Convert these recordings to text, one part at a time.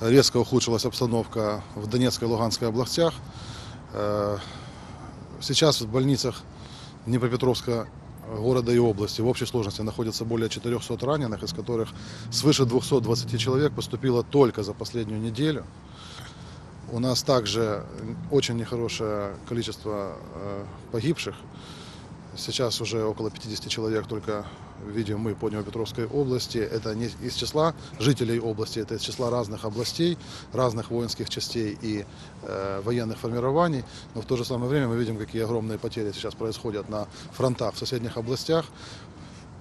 резко ухудшилась обстановка в Донецкой и Луганской областях. Э, Сейчас в больницах Днепропетровска города и области в общей сложности находится более 400 раненых, из которых свыше 220 человек поступило только за последнюю неделю. У нас также очень нехорошее количество э, погибших. Сейчас уже около 50 человек только видим мы по Днепропетровской области. Это не из числа жителей области, это из числа разных областей, разных воинских частей и э, военных формирований. Но в то же самое время мы видим, какие огромные потери сейчас происходят на фронтах в соседних областях.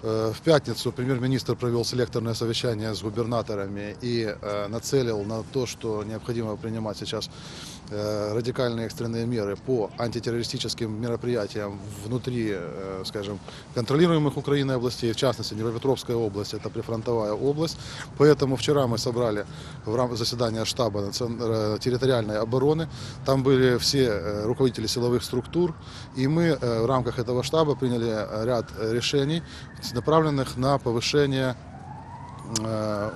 Э, В пятницу премьер-министр провел селекторное совещание с губернаторами и э, нацелил на то, что необходимо принимать сейчас э, радикальные экстренные меры по антитеррористическим мероприятиям внутри, скажем, контролируемых Украиной областей, в частности, Днепропетровская область, это прифронтовая область. Поэтому вчера мы собрали в рамках заседания штаба территориальной обороны. Там были все руководители силовых структур, и мы в рамках этого штаба приняли ряд решений, направленных на повышение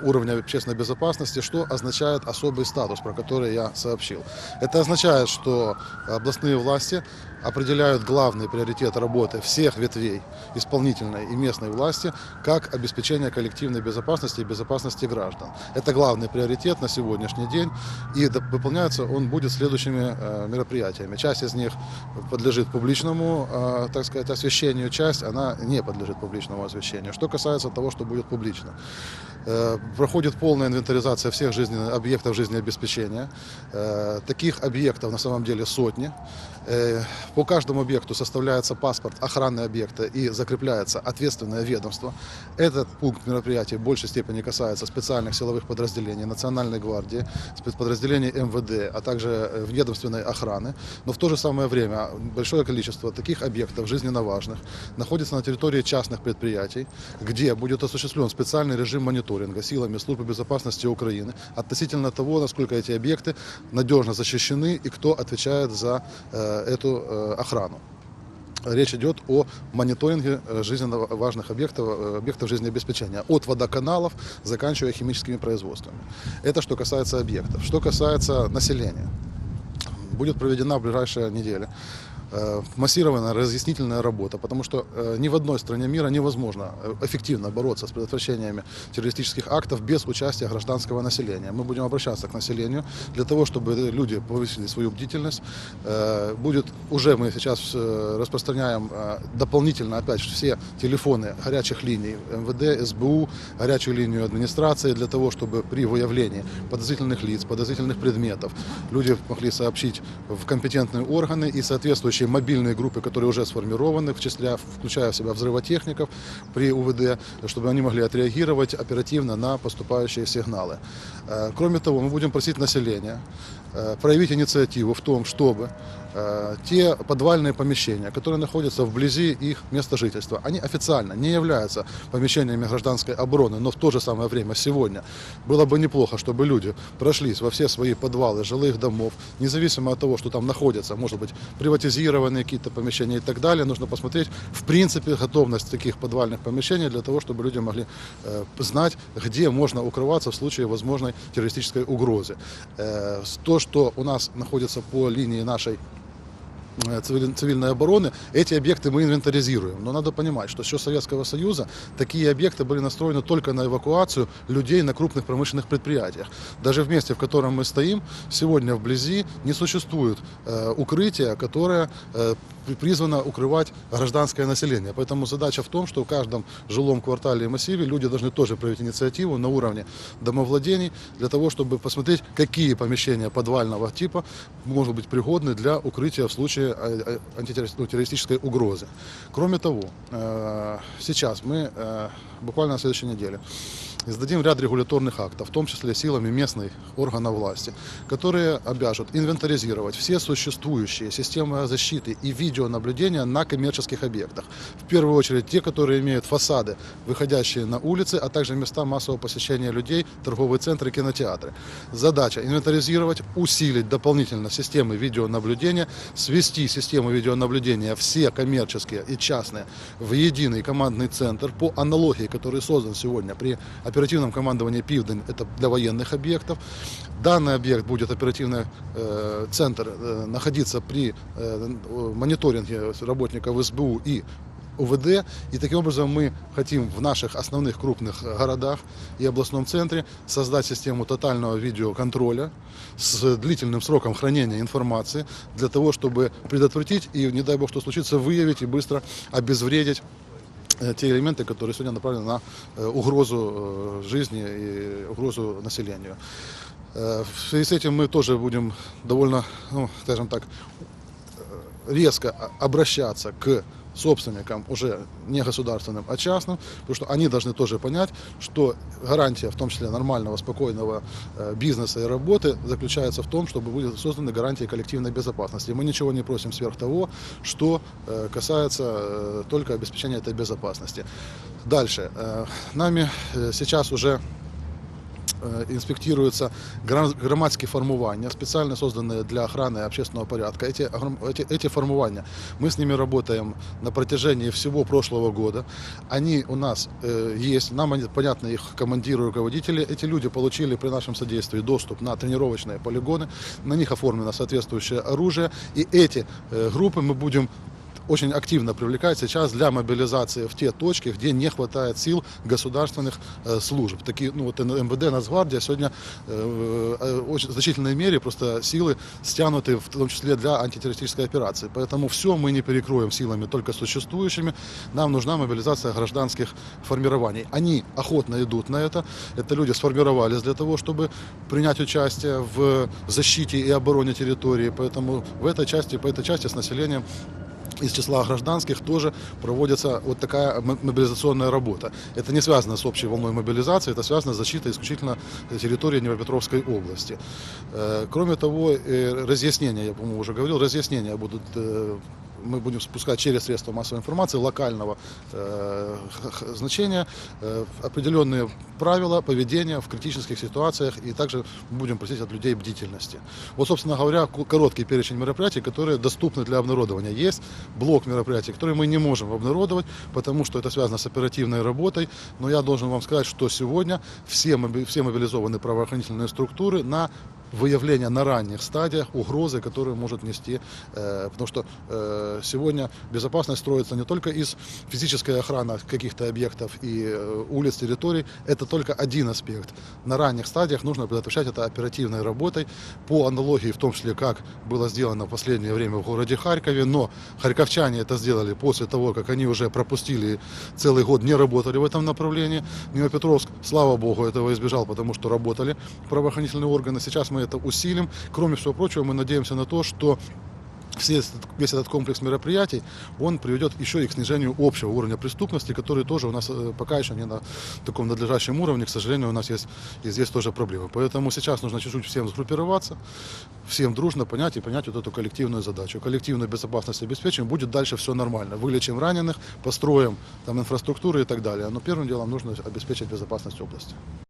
уровня общественной безопасности, что означает особый статус, про который я сообщил. Это означает, что областные власти определяют главный приоритет работы всех ветвей исполнительной и местной власти как обеспечение коллективной безопасности и безопасности граждан. Это главный приоритет на сегодняшний день, и выполняется он будет следующими э, мероприятиями. Часть из них подлежит публичному, э, так сказать, освещению, часть она не подлежит публичному освещению. Что касается того, что будет публично. Э, Проходит полная инвентаризация всех жизненных объектов жизнеобеспечения. Э, Таких объектов на самом деле сотни. Э, По каждому объекту составляется паспорт охраны объекта и закрепляется ответственное ведомство. Этот пункт мероприятия в большей степени касается специальных силовых подразделений Национальной гвардии, спецподразделений МВД, а также ведомственной охраны. Но в то же самое время большое количество таких объектов жизненно важных находится на территории частных предприятий, где будет осуществлен специальный режим мониторинга силами службы безопасности Украины относительно того, насколько эти объекты надежно защищены и кто отвечает за э, эту э, охрану. Речь идет о мониторинге э, жизненно важных объектов, объектов жизнеобеспечения, от водоканалов, заканчивая химическими производствами. Это что касается объектов. Что касается населения. Будет проведена в ближайшие недели массированная разъяснительная работа, потому что э, ни в одной стране мира невозможно э, эффективно бороться с предотвращениями террористических актов без участия гражданского населения. Мы будем обращаться к населению для того, чтобы люди повысили свою бдительность. Э, Будет уже мы сейчас э, распространяем э, дополнительно опять все телефоны горячих линий МВД, СБУ, горячую линию администрации для того, чтобы при выявлении подозрительных лиц, подозрительных предметов люди могли сообщить в компетентные органы и соответствующие мобильные группы, которые уже сформированы, в числе, включая в себя взрывотехников при УВД, чтобы они могли отреагировать оперативно на поступающие сигналы. Э, Кроме того, мы будем просить населения э, проявить инициативу в том, чтобы э, те подвальные помещения, которые находятся вблизи их места жительства, они официально не являются помещениями гражданской обороны, но в то же самое время сегодня было бы неплохо, чтобы люди прошлись во все свои подвалы жилых домов, независимо от того, что там находятся, может быть, приватизированные какие-то помещения и так далее, нужно посмотреть, в принципе, готовность таких подвальных помещений для того, чтобы люди могли э, знать, где можно укрываться в случае возможной террористической угрозы. Э, то, что у нас находится по линии нашей цивильной обороны, эти объекты мы инвентаризируем. Но надо понимать, что еще Советского Союза такие объекты были настроены только на эвакуацию людей на крупных промышленных предприятиях. Даже в месте, в котором мы стоим, сегодня вблизи не существует э, укрытия, которое э, при- призвано укрывать гражданское население. Поэтому задача в том, что в каждом жилом квартале и массиве люди должны тоже проявить инициативу на уровне домовладений для того, чтобы посмотреть, какие помещения подвального типа могут быть пригодны для укрытия в случае э, ну, террористической угрозы. Кроме того, э, сейчас мы э, буквально на следующей неделе издадим ряд регуляторных актов, в том числе силами местных органов власти, которые обяжут инвентаризировать все существующие системы защиты и видеонаблюдения на коммерческих объектах. В первую очередь те, которые имеют фасады, выходящие на улицы, а также места массового посещения людей, торговые центры, кинотеатры. Задача инвентаризировать, усилить дополнительно системы видеонаблюдения, свести систему видеонаблюдения все коммерческие и частные в единый командный центр по аналогии, который создан сегодня при оперативном командовании «Пивдень» это для военных объектов. Данный объект будет оперативный э, центр э, находиться при э, мониторинге работников СБУ и УВД. И таким образом мы хотим в наших основных крупных городах и областном центре создать систему тотального видеоконтроля с длительным сроком хранения информации для того, чтобы предотвратить и, не дай бог, что случится, выявить и быстро обезвредить э, те элементы, которые сегодня направлены на э, угрозу э, жизни и угрозу населению. Э, В связи с этим мы тоже будем довольно, ну, скажем так, э, резко обращаться к собственникам уже не государственным, а частным, потому что они должны тоже понять, что гарантия, в том числе нормального, спокойного э, бизнеса и работы, заключается в том, чтобы были созданы гарантии коллективной безопасности. Мы ничего не просим сверх того, что э, касается э, только обеспечения этой безопасности. Дальше. Нами сейчас уже инспектируются гра- громадские формування, специально созданные для охраны общественного порядка. Эти, эти, эти формування, мы с ними работаем на протяжении всего прошлого года. Они у нас э, есть, нам понятно, их командиры, руководители. Эти люди получили при нашем содействии доступ на тренировочные полигоны, на них оформлено соответствующее оружие. И эти э, группы мы будем очень активно привлекать сейчас для мобилизации в те точки, где не хватает сил государственных э, служб. Такие, ну вот МВД, Нацгвардия сегодня э, э, очень значительной мере просто силы стянуты, в том числе для антитеррористической операции. Поэтому все мы не перекроем силами только существующими. Нам нужна мобилизация гражданских формирований. Они охотно идут на это. Это люди сформировались для того, чтобы принять участие в защите и обороне территории. Поэтому в этой части, по этой части с населением из числа гражданских тоже проводится вот такая мобилизационная работа. Это не связано с общей волной мобилизации, это связано с защитой исключительно территории Днепропетровской области. Э, Кроме того, э, разъяснения, я, по-моему, уже говорил, разъяснения будут э, мы будем спускать через средства массовой информации локального э, значения э, определенные правила поведения в критических ситуациях и также будем просить от людей бдительности. Вот, собственно говоря, короткий перечень мероприятий, которые доступны для обнародования. Есть блок мероприятий, которые мы не можем обнародовать, потому что это связано с оперативной работой, но я должен вам сказать, что сегодня все, все мобилизованы правоохранительные структуры на выявление на ранних стадиях угрозы, которую может нести, э, потому что э, сегодня безопасность строится не только из физической охраны каких-то объектов и э, улиц, территорий, это только один аспект. На ранних стадиях нужно предотвращать это оперативной работой, по аналогии в том числе, как было сделано в последнее время в городе Харькове, но харьковчане это сделали после того, как они уже пропустили целый год, не работали в этом направлении. Днепропетровск, слава богу, этого избежал, потому что работали правоохранительные органы. Сейчас мы это усилим. Кроме всего прочего, мы надеемся на то, что весь этот комплекс мероприятий, он приведет еще и к снижению общего уровня преступности, который тоже у нас э, пока еще не на таком надлежащем уровне. К сожалению, у нас есть и здесь тоже проблемы. Поэтому сейчас нужно чуть-чуть всем сгруппироваться, всем дружно понять и понять вот эту коллективную задачу. Коллективную безопасность обеспечим, будет дальше все нормально. Вылечим раненых, построим там инфраструктуру и так далее. Но первым делом нужно обеспечить безопасность области.